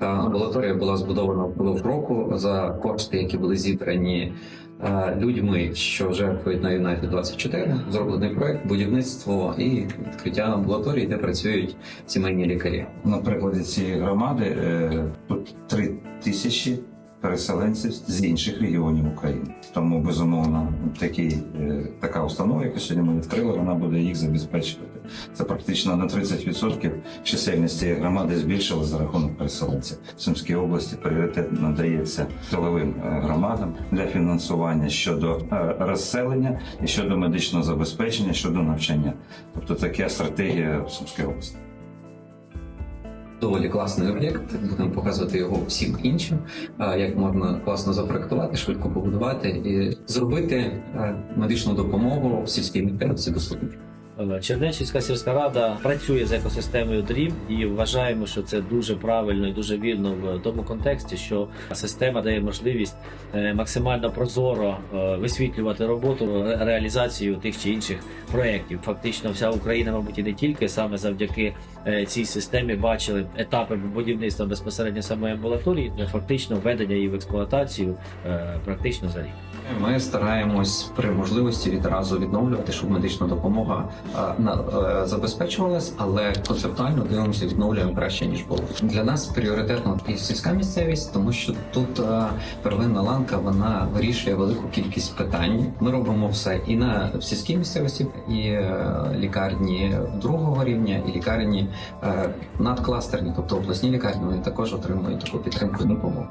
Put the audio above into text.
Амбулаторія була збудована впродовж року за кошти, які були зібрані е, людьми, що жертвують на Юнайтед 24 Зроблений проект, будівництво і відкриття амбулаторії, де працюють сімейні лікарі. На прикладі цієї громади е, переселенців з інших регіонів України. Тому безумовно такий, е, така установа, яку сьогодні ми відкрили, вона буде їх забезпечувати. Це практично на 30% чисельність цієї громади збільшили за рахунок переселенців. В Сумській області пріоритет надається тиловим е, громадам для фінансування щодо е, розселення і щодо медичного забезпечення, щодо навчання. Тобто така стратегія в Сумській області. Доволі класний об'єкт. Будемо показувати його всім іншим, як можна класно запроектувати, швидко побудувати і зробити медичну допомогу в сільській місцевості доступною. Е, Чернечівська сільська рада працює з екосистемою дрім і вважаємо, що це дуже правильно і дуже вірно в тому контексті, що система дає можливість е, максимально прозоро е, висвітлювати роботу реалізацію тих чи інших проєктів. Фактично, вся Україна, мабуть, і не тільки саме завдяки цій системі бачили етапи будівництва безпосередньо самої амбулаторії, фактично введення її в експлуатацію практично за рік. Ми стараємось при можливості відразу відновлювати, щоб медична допомога забезпечувалась, але концептуально дивимося, відновлюємо краще ніж було. Для нас пріоритетно і сільська місцевість, тому що тут е, первинна ланка вона вирішує велику кількість питань. Ми робимо все і на в сільській місцевості, і е, лікарні другого рівня, і лікарні е, надкластерні, тобто обласні лікарні, вони також отримують таку підтримку і допомогу.